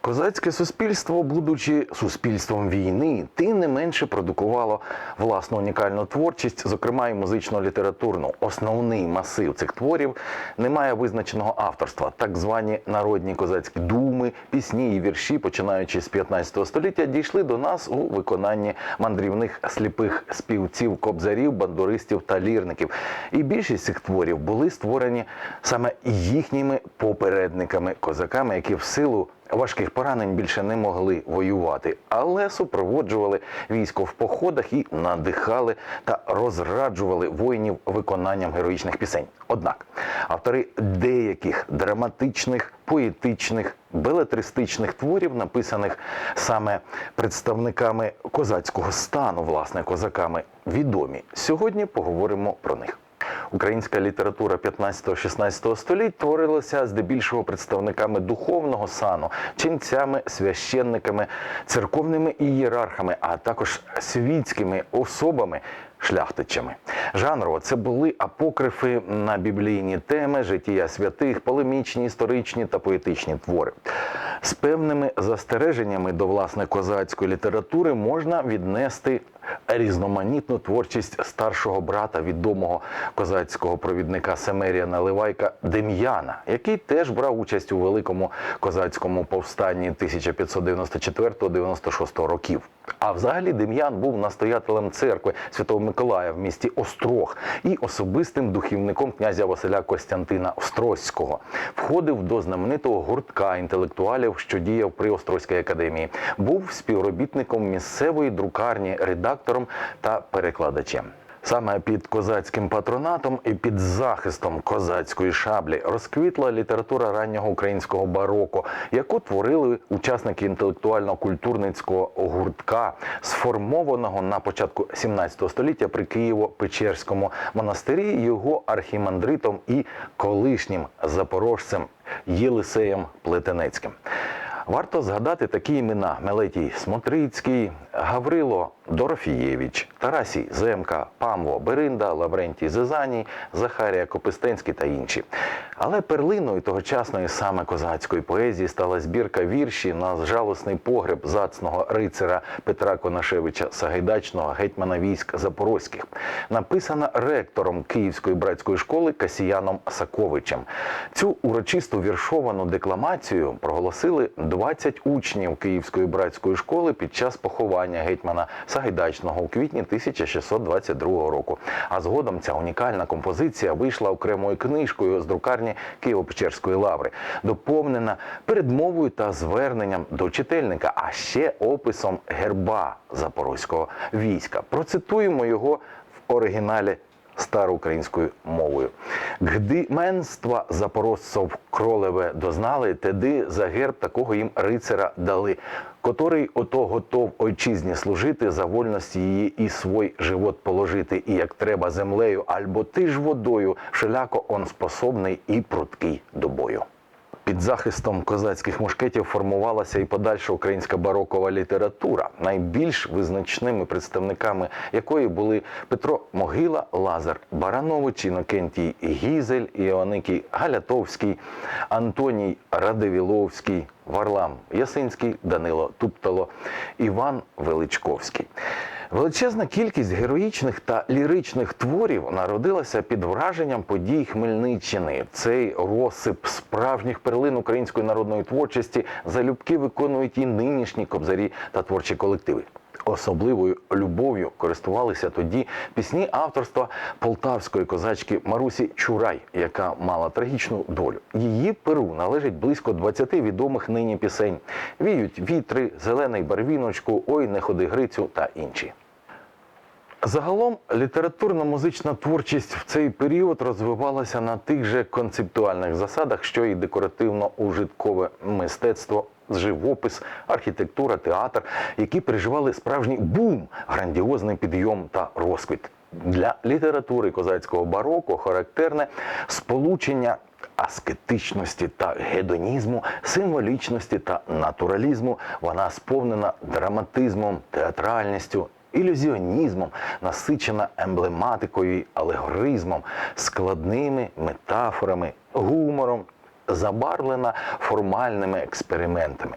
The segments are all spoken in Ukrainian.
Козацьке суспільство, будучи суспільством війни, тим не менше продукувало власну унікальну творчість, зокрема і музично-літературну. Основний масив цих творів не має визначеного авторства. Так звані народні козацькі думи, пісні і вірші, починаючи з 15 століття, дійшли до нас у виконанні мандрівних сліпих співців, кобзарів, бандуристів та лірників. І більшість цих творів були створені саме їхніми попередниками, козаками, які в силу важких поранень більше не могли воювати, але супроводжували військо в походах і надихали та розраджували воїнів виконанням героїчних пісень. Однак автори деяких драматичних, поетичних, белетристичних творів, написаних саме представниками козацького стану, власне, козаками, відомі. Сьогодні поговоримо про них. Українська література 15-16 століть творилася здебільшого представниками духовного сану, ченцями, священниками, церковними ієрархами, а також світськими особами. Шляхтичами жанрово це були апокрифи на біблійні теми, життя святих, полемічні, історичні та поетичні твори. З певними застереженнями до власне козацької літератури можна віднести різноманітну творчість старшого брата відомого козацького провідника Семерія Наливайка Дем'яна, який теж брав участь у великому козацькому повстанні 1594-96 років. А взагалі Дем'ян був настоятелем церкви Святого Миколая в місті Острог і особистим духівником князя Василя Костянтина Острозького. Входив до знаменитого гуртка інтелектуалів, що діяв при Острозькій академії. Був співробітником місцевої друкарні, редактором та перекладачем. Саме під козацьким патронатом і під захистом козацької шаблі розквітла література раннього українського бароко, яку творили учасники інтелектуально-культурницького гуртка, сформованого на початку 17 століття при Києво-Печерському монастирі його архімандритом і колишнім запорожцем Єлисеєм Плетенецьким. Варто згадати такі імена: Мелетій Смотрицький, Гаврило Дорофієвич, Тарасій Земка, Памво Беринда, Лаврентій Зизаній, Захарія Копистенський та інші. Але перлиною тогочасної саме козацької поезії стала збірка вірші на жалосний погреб зацного рицара Петра Конашевича Сагайдачного гетьмана військ Запорозьких, написана ректором Київської братської школи Касіяном Саковичем. Цю урочисту віршовану декламацію проголосили 20 учнів Київської братської школи під час поховання гетьмана Сагайдачного у квітні 1622 року. А згодом ця унікальна композиція вийшла окремою книжкою з друкарні Києво-Печерської лаври, доповнена передмовою та зверненням до чительника, а ще описом герба запорозького війська. Процитуємо його в оригіналі староукраїнською мовою. Гди менства запорожців кролеве дознали, теди за герб такого їм рицара дали, котрий ото готов ойчизні служити, за вольності її і свой живот положити, і як треба землею, альбо ти ж водою, вшеляко он способний і пруткий до бою. Під захистом козацьких мушкетів формувалася і подальша українська барокова література, найбільш визначними представниками якої були Петро Могила, Лазар Баранович, Інокентій Гізель, Іоанникій Галятовський, Антоній Радивіловський, Варлам Ясинський, Данило Туптало, Іван Величковський. Величезна кількість героїчних та ліричних творів народилася під враженням подій Хмельниччини. Цей розсип справжніх перлин української народної творчості залюбки виконують і нинішні кобзарі та творчі колективи. Особливою любов'ю користувалися тоді пісні авторства полтавської козачки Марусі Чурай, яка мала трагічну долю. Її перу належить близько 20 відомих нині пісень: Віють вітри, зелений барвіночку, ой, не ходи Грицю та інші. Загалом літературно-музична творчість в цей період розвивалася на тих же концептуальних засадах, що і декоративно-ужиткове мистецтво, живопис, архітектура, театр, які переживали справжній бум, грандіозний підйом та розквіт. Для літератури козацького бароко характерне сполучення аскетичності та гедонізму, символічності та натуралізму. Вона сповнена драматизмом, театральністю, ілюзіонізмом, насичена емблематикою, алегоризмом, складними метафорами, гумором, забарвлена формальними експериментами.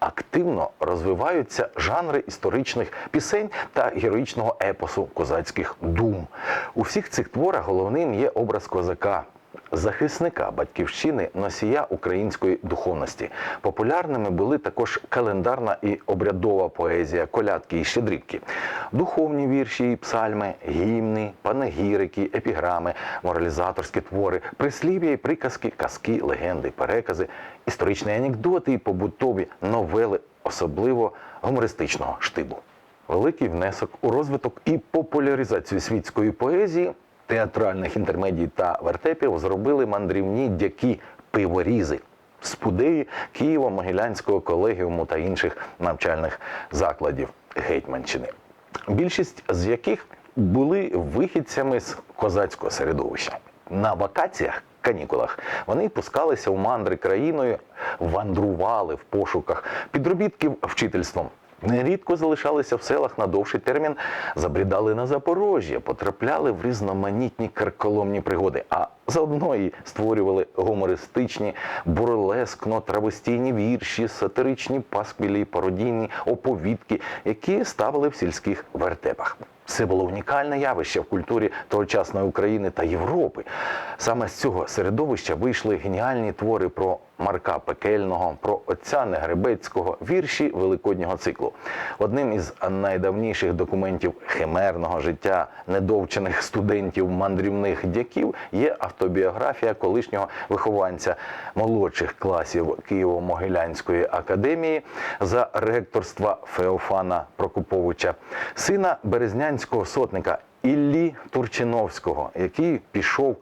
Активно розвиваються жанри історичних пісень та героїчного епосу козацьких дум. У всіх цих творах головним є образ козака, захисника батьківщини, носія української духовності. Популярними були також календарна і обрядова поезія, колядки і щедрівки, духовні вірші і псальми, гімни, панегірики, епіграми, моралізаторські твори, прислів'я і приказки, казки, легенди, перекази, історичні анекдоти і побутові новели, особливо гумористичного штибу. Великий внесок у розвиток і популяризацію світської поезії, театральних інтермедій та вертепів зробили мандрівні дяки пиворізи. Спудеї Києво-Могилянського колегіуму та інших навчальних закладів Гетьманщини, більшість з яких були вихідцями з козацького середовища. На вакаціях, канікулах, вони пускалися у мандри країною, вандрували в пошуках підробітків вчительством. Нерідко залишалися в селах на довший термін, забрідали на Запорожжя, потрапляли в різноманітні карколомні пригоди, а заодно і створювали гумористичні, бурлескно травостійні вірші, сатиричні пасквілі, пародійні оповідки, які ставили в сільських вертепах. Це було унікальне явище в культурі тогочасної України та Європи. Саме з цього середовища вийшли геніальні твори про Марка Пекельного, про отця Негребецького, вірші великоднього циклу. Одним із найдавніших документів химерного життя недовчених студентів мандрівних дяків є автобіографія колишнього вихованця молодших класів Києво-Могилянської академії за ректорства Феофана Прокоповича, сина березнянського сотника Іллі Турчиновського, який пішов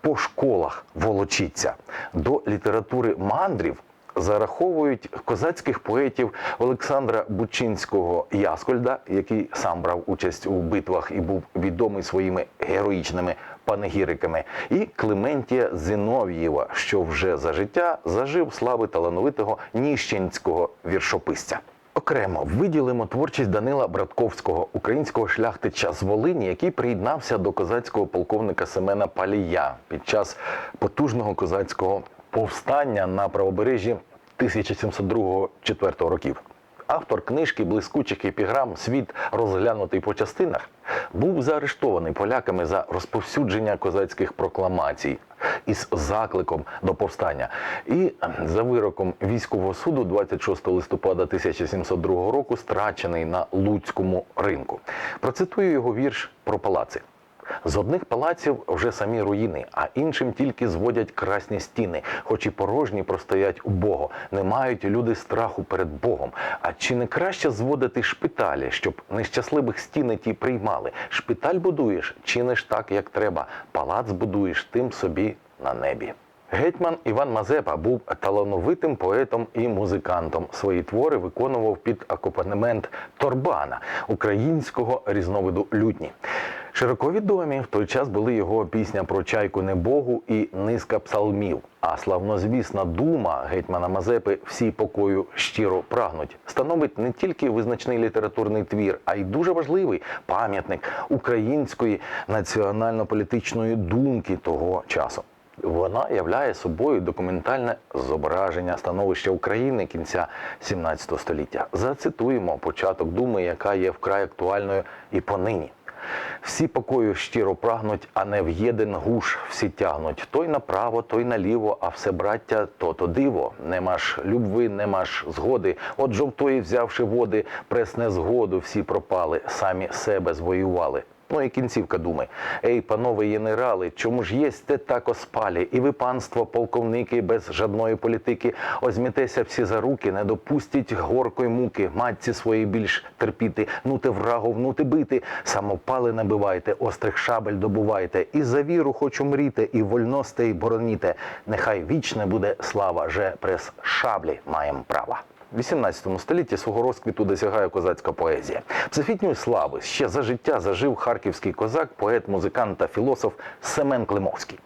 по школах волочиться до літератури мандрів. Зараховують козацьких поетів Олександра Бучинського Яскольда, який сам брав участь у битвах і був відомий своїми героїчними панегіриками, і Клементія Зинов'єва, що вже за життя зажив слави талановитого ніщенського віршописця. Окремо виділимо творчість Данила Братковського, українського шляхтича з Волині, який приєднався до козацького полковника Семена Палія під час потужного козацького повстання на правобережжі 1702-4 років. Автор книжки блискучих епіграм Світ розглянутий по частинах був заарештований поляками за розповсюдження козацьких прокламацій із закликом до повстання. І за вироком військового суду 26 листопада 1702 року страчений на Луцькому ринку. Процитую його вірш про палаци. З одних палаців вже самі руїни, а іншим тільки зводять красні стіни, хоч і порожні простоять убого. Не мають люди страху перед Богом. А чи не краще зводити шпиталі, щоб нещасливих стіни ті приймали? Шпиталь будуєш, чиниш так, як треба. Палац будуєш тим собі на небі. Гетьман Іван Мазепа був талановитим поетом і музикантом. Свої твори виконував під акомпанемент торбана українського різновиду лютні. Широко відомі в той час були його пісня про чайку небогу і низка псалмів. А славнозвісна дума гетьмана Мазепи всі покою щиро прагнуть становить не тільки визначний літературний твір, а й дуже важливий пам'ятник української національно-політичної думки того часу. Вона являє собою документальне зображення становища України кінця 17 століття. Зацитуємо початок думи, яка є вкрай актуальною і понині. Всі покою щиро прагнуть, а не в єдин гуш всі тягнуть. Той направо, той наліво, а все браття то то диво. Нема ж любви, нема ж згоди. От жовтої, взявши води, пресне згоду, всі пропали, самі себе звоювали. Ну і кінцівка думи. Ей, панове генерали, чому ж єсте так оспалі? І ви, панство, полковники, без жадної політики, озмітеся всі за руки, не допустіть горкої муки, матці свої більш терпіти, нути врагу, внути бити, самопали набивайте, острих шабель добувайте, і за віру хочу мріти, і вольностей бороніте. Нехай вічне буде слава, же прес шаблі маєм права. 18 столітті свого розквіту досягає козацька поезія. Всесвітньої слави ще за життя зажив харківський козак, поет, музикант та філософ Семен Климовський.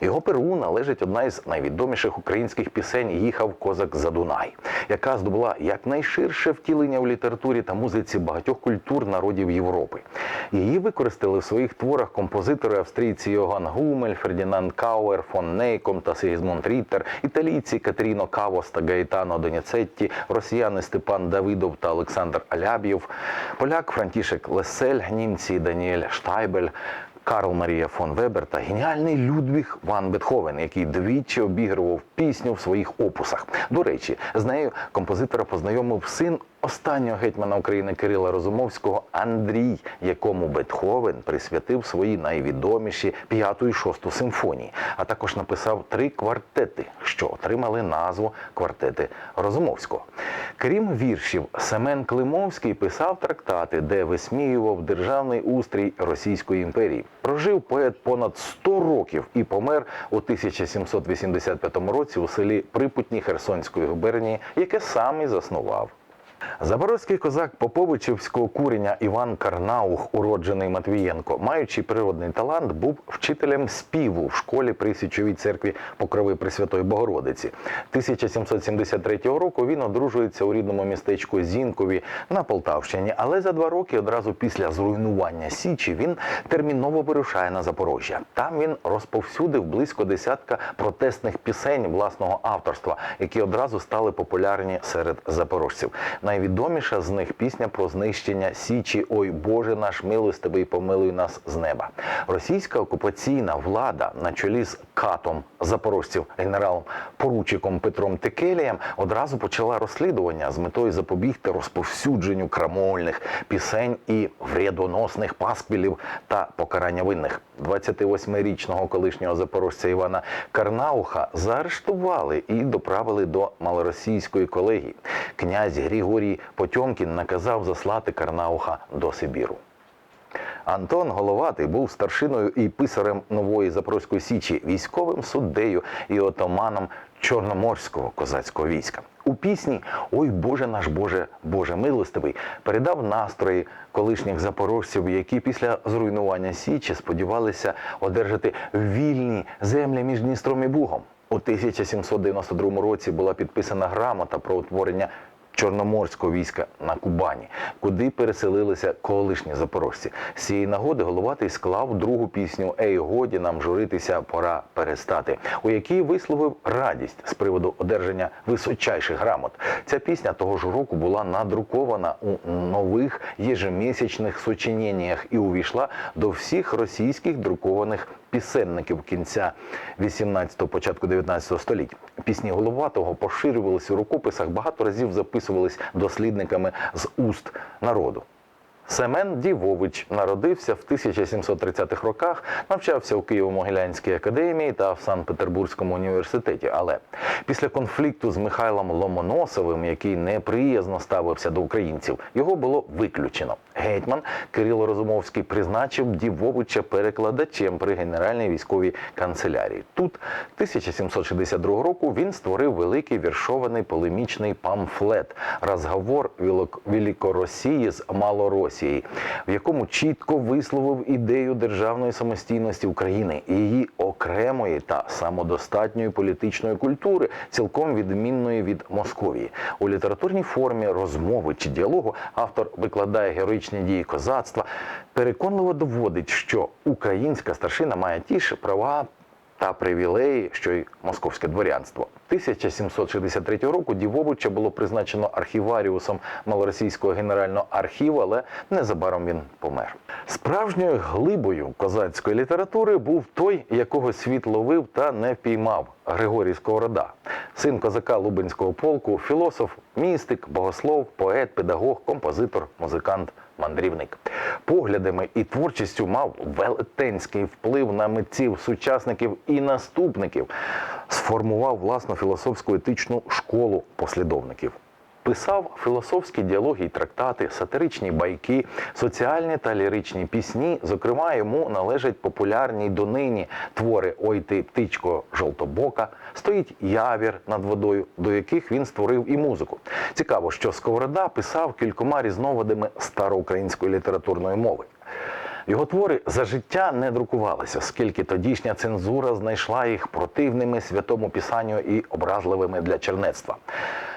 Його перу належить одна із найвідоміших українських пісень Їхав козак за Дунай, яка здобула якнайширше втілення в літературі та музиці багатьох культур народів Європи. Її використали в своїх творах композитори австрійці Йоган Гумель, Фердінанд Кауер, фон Нейком та Сігізмунд Ріттер, італійці Катеріно Кавос та Гаїтано Доніцетті, росіяни Степан Давидов та Олександр Аляб'єв, поляк Франтішек Лесель, німці Даніель Штайбель. Карл Марія фон Вебер та геніальний Людвіг Ван Бетховен, який двічі обігрував пісню в своїх опусах. До речі, з нею композитора познайомив син останнього гетьмана України Кирила Розумовського Андрій, якому Бетховен присвятив свої найвідоміші п'яту і шосту симфонії, а також написав три квартети, що отримали назву квартети Розумовського. Крім віршів, Семен Климовський писав трактати, де висміював державний устрій Російської імперії. Прожив поет понад 100 років і помер у 1785 році у селі Припутні Херсонської губернії, яке сам і заснував. Запорозький козак Поповичівського курення Іван Карнаух, уроджений Матвієнко, маючи природний талант, був вчителем співу в школі при Січовій церкві Покрови Пресвятої Богородиці. 1773 року він одружується у рідному містечку Зінкові на Полтавщині, але за два роки одразу після зруйнування Січі він терміново вирушає на Запорожжя. Там він розповсюдив близько десятка протестних пісень власного авторства, які одразу стали популярні серед запорожців. Найвідоміша з них пісня про знищення Січі Ой Боже наш милостивий, помилуй нас з неба. Російська окупаційна влада на чолі з катом запорожців генералом поручиком Петром Текелієм одразу почала розслідування з метою запобігти розповсюдженню крамольних пісень і вредоносних пасквілів та покарання винних. 28-річного колишнього запорожця Івана Карнауха заарештували і доправили до малоросійської колегії. Князь Григорій Потьомкін наказав заслати Карнауха до Сибіру. Антон Головатий був старшиною і писарем нової Запорозької січі, військовим суддею і отаманом Чорноморського козацького війська. У пісні Ой Боже наш Боже, Боже милостивий передав настрої колишніх запорожців, які після зруйнування Січі сподівалися одержати вільні землі між Дністром і Бугом. У 1792 році була підписана грамота про утворення Чорноморського війська на Кубані, куди переселилися колишні запорожці. З цієї нагоди Головатий склав другу пісню Ей, годі нам журитися, пора перестати, у якій висловив радість з приводу одержання височайших грамот. Ця пісня того ж року була надрукована у нових єжемісячних сочиненнях і увійшла до всіх російських друкованих пісенників кінця 18-го, початку 19 століття. Пісні Головатого поширювалися у рукописах, багато разів записувались дослідниками з уст народу. Семен Дівович народився в 1730-х роках, навчався у Києво-Могилянській академії та в Санкт-Петербурзькому університеті. Але після конфлікту з Михайлом Ломоносовим, який неприязно ставився до українців, його було виключено. Гетьман Кирило Розумовський призначив Дівовича перекладачем при Генеральній військовій канцелярії. Тут 1762 року він створив великий віршований полемічний памфлет Розговор Великоросії з Малоросією, в якому чітко висловив ідею державної самостійності України і її окремої та самодостатньої політичної культури, цілком відмінної від Московії. У літературній формі розмови чи діалогу автор викладає героїчні дії козацтва, переконливо доводить, що українська старшина має ті ж права та привілеї, що й московське дворянство. 1763 року Дівовича було призначено архіваріусом малоросійського генерального архіву, але незабаром він помер. Справжньою глибою козацької літератури був той, якого світ ловив та не впіймав Григорій Сковорода, син козака Лубенського полку, філософ, містик, богослов, поет, педагог, композитор, музикант. Мандрівник поглядами і творчістю мав велетенський вплив на митців, сучасників і наступників, сформував власну філософську етичну школу послідовників. Писав філософські діалоги й трактати, сатиричні байки, соціальні та ліричні пісні. Зокрема, йому належать популярні донині твори Ой ти птичко жовтобока, стоїть явір над водою, до яких він створив і музику. Цікаво, що Сковорода писав кількома різновидами староукраїнської літературної мови. Його твори за життя не друкувалися, скільки тодішня цензура знайшла їх противними святому писанню і образливими для чернецтва.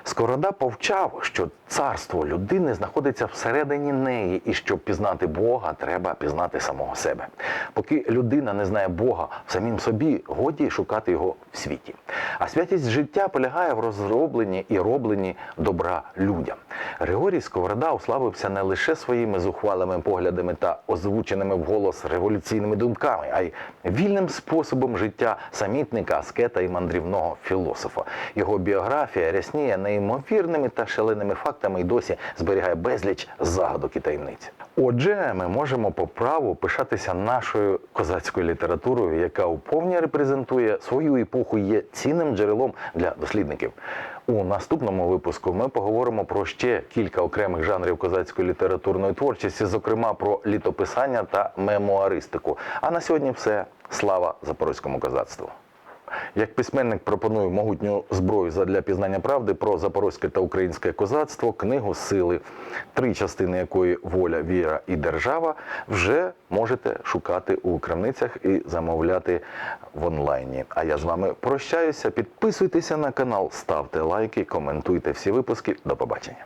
Скорода повчав, що царство людини знаходиться всередині неї, і щоб пізнати Бога, треба пізнати самого себе. Поки людина не знає Бога в самім собі, годі шукати його в світі. А святість життя полягає в розробленні і робленні добра людям. Григорій Сковорода уславився не лише своїми зухвалими поглядами та озвученими вголос революційними думками, а й вільним способом життя самітника, аскета і мандрівного філософа. Його біографія рясніє неймовірними та шаленими фактами і досі зберігає безліч загадок і таємниць. Отже, ми можемо по праву пишатися нашою козацькою літературою, яка уповні репрезентує свою епоху і є цінним джерелом для дослідників. У наступному випуску ми поговоримо про ще кілька окремих жанрів козацької літературної творчості, зокрема про літописання та мемуаристику. А на сьогодні все. Слава запорозькому козацтву! Як письменник пропоную могутню зброю задля пізнання правди про запорозьке та українське козацтво, книгу Сили, три частини якої воля, віра і держава, вже можете шукати у крамницях і замовляти в онлайні. А я з вами прощаюся. Підписуйтеся на канал, ставте лайки, коментуйте всі випуски. До побачення.